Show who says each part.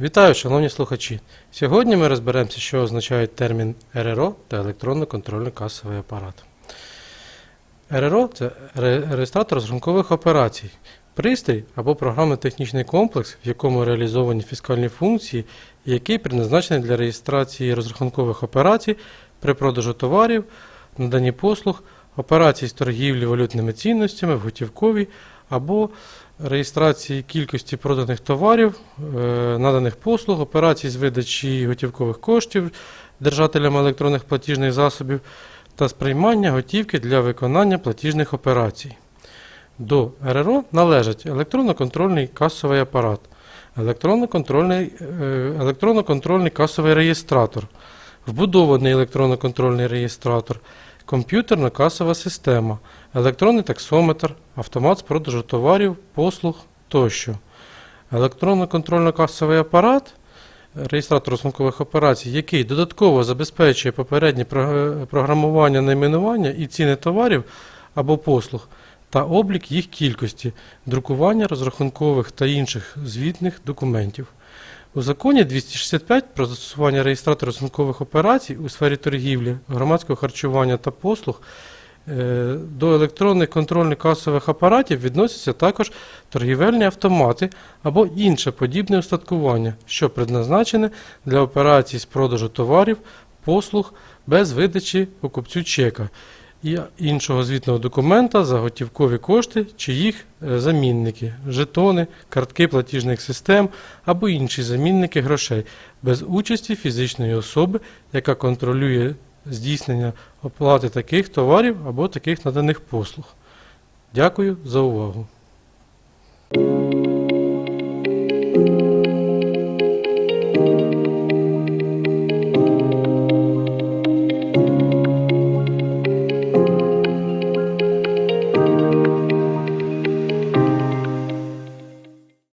Speaker 1: Вітаю, шановні слухачі! Сьогодні ми розберемося, що означають термін РРО та електронно-контрольно-касовий апарат. РРО це реєстратор розрахункових операцій, пристрій або програмно-технічний комплекс, в якому реалізовані фіскальні функції, який призначений для реєстрації розрахункових операцій при продажу товарів, наданні послуг, операцій з торгівлі валютними цінностями в готівковій або реєстрації кількості проданих товарів, е, наданих послуг, операцій з видачі готівкових коштів держателями електронних платіжних засобів та сприймання готівки для виконання платіжних операцій. До РРО належать електронно-контрольний касовий апарат, електронно-контрольний, е, електронно-контрольний касовий реєстратор, вбудований електронно-контрольний реєстратор, комп'ютерна касова система, електронний таксометр, автомат з продажу товарів, послуг тощо. Електронно-контрольно-касовий апарат, реєстратор розрахункових операцій, який додатково забезпечує попереднє програмування найменування і ціни товарів або послуг та облік їх кількості, друкування розрахункових та інших звітних документів. У законі 265 про застосування реєстратора розрахункових операцій у сфері торгівлі, громадського харчування та послуг е, до електронних контрольних касових апаратів відносяться також торгівельні автомати або інше подібне устаткування, що предназначене для операцій з продажу товарів, послуг без видачі покупцю чека і іншого звітного документа за готівкові кошти чи їх е, замінники, жетони, картки платіжних систем або інші замінники грошей без участі фізичної особи, яка контролює здійснення оплати таких товарів або таких наданих послуг. Дякую за увагу.